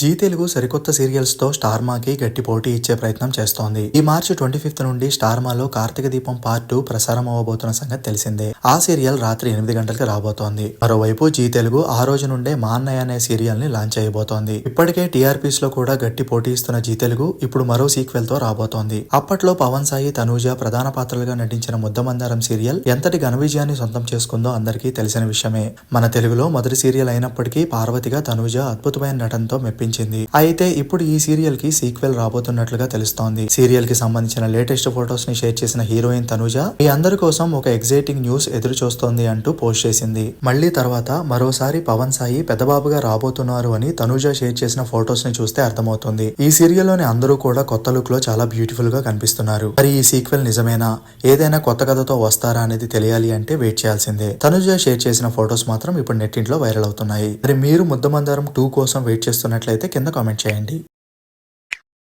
G Telugu సరికొత్త సీరియల్స్తో star మాకి గట్టి పోటీ ఇచ్చే ప్రయత్నం చేస్తోంది. ఈ మార్చి ట్వంటీ ఫిఫ్త్ నుండి స్టార్ మాలో కార్తీక దీపం పార్ట్ టూ ప్రసారం అవ్వబోతున్న సంగతి తెలిసిందే. ఆ సీరియల్ రాత్రి ఎనిమిది గంటలకు రాబోతోంది. మరోవైపు జీ తెలుగు ఆ రోజు నుండే మా అన్నయ్య అనే సీరియల్ని లాంచ్ చేయబోతోంది ఇప్పటికే టీఆర్పీస్లో కూడా గట్టి పోటీ ఇస్తున్న జీ తెలుగు ఇప్పుడు మరో సీక్వెల్తో రాబోతోంది. అప్పట్లో పవన్ సాయి తనూజ ప్రధాన పాత్రలుగా నటించిన ముద్దమందారం సీరియల్ ఎంతటి ఘన విజయాన్ని సొంతం చేసుకుందో అందరికీ తెలిసిన విషయమే. మన తెలుగులో మొదటి సీరియల్ అయినప్పటికీ పార్వతిగా తనూజ అద్భుతమైన నటనతో మెప్పించింది అయితే ఇప్పుడు ఈ సీరియల్కి సీక్వెల్ రాబోతున్నట్లుగా తెలుస్తోంది. సీరియల్కి సంబంధించిన లేటెస్ట్ ఫొటోస్ని షేర్ చేసిన హీరోయిన్ తనుజ మీ అందరి కోసం ఒక ఎగ్జైటింగ్ న్యూస్ ఎదురు చూస్తోంది అంటూ పోస్ట్ చేసింది. మళ్ళీ తర్వాత మరోసారి పవన్ సాయి పెద్దబాబుగా రాబోతున్నారు అని తనుజ షేర్ చేసిన ఫొటోస్ని చూస్తే అర్థమవుతుంది. ఈ సీరియల్లోని అందరూ కూడా కొత్త లుక్లో చాలా బ్యూటిఫుల్గా కనిపిస్తున్నారు. మరి ఈ సీక్వెల్ నిజమేనా? ఏదైనా కొత్త కథతో వస్తారా అనేది తెలియాలి అంటే వెయిట్ చేయాల్సిందే. తనుజ షేర్ చేసిన ఫొటోస్ మాత్రం ఇప్పుడు నెట్టింట్లో వైరల్ అవుతున్నాయి. మరి మీరు ముద్దమందారం టూ కోసం వెయిట్ చేస్తున్నట్లయితే కింద కామెంట్ చేయండి.